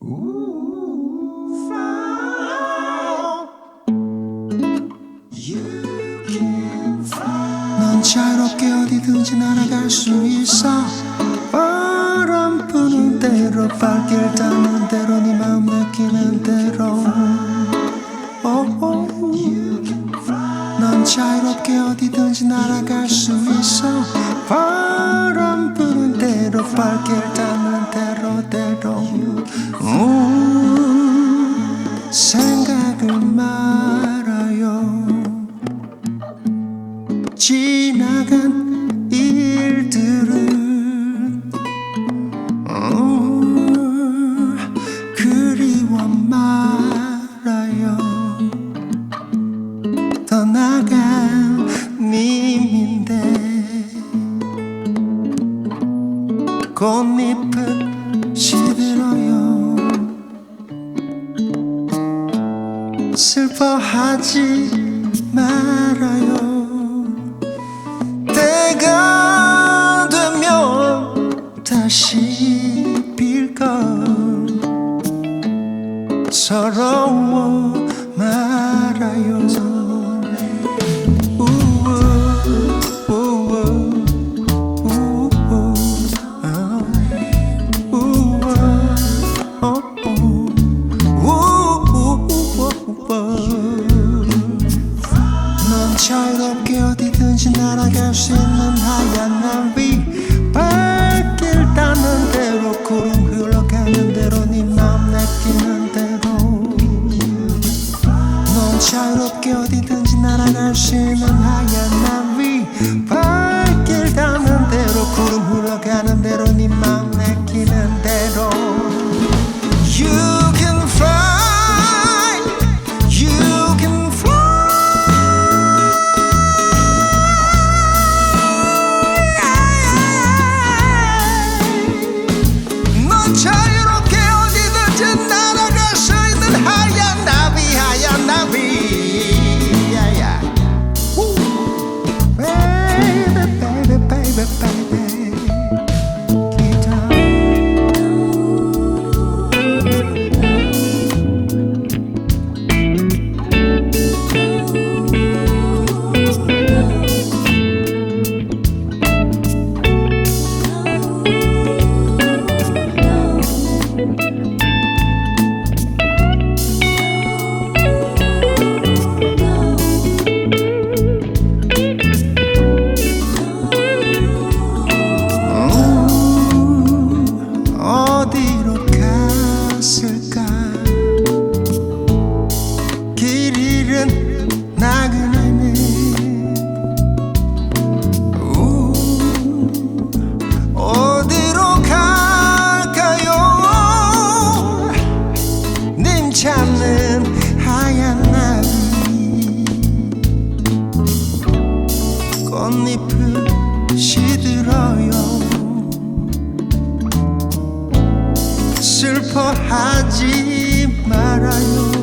넌 자유롭게 어디든지 날아갈 수 있어. 바람 부는 대로 발길 닿는 대로 네 마음 느끼는 대로. 넌 자유롭게 어디든지 날아갈 수 있어 발길 닿는 대로 대로. 음, 생각을 말아요. 지나간 꽃잎은 시들어요. 슬퍼하지 말아요. 때가 되면 다시 빌걸. 서러워 자유롭게 어디든지 날아갈 수 있는 하얀 나비 꽃잎은 시들어요. 슬퍼하지 말아요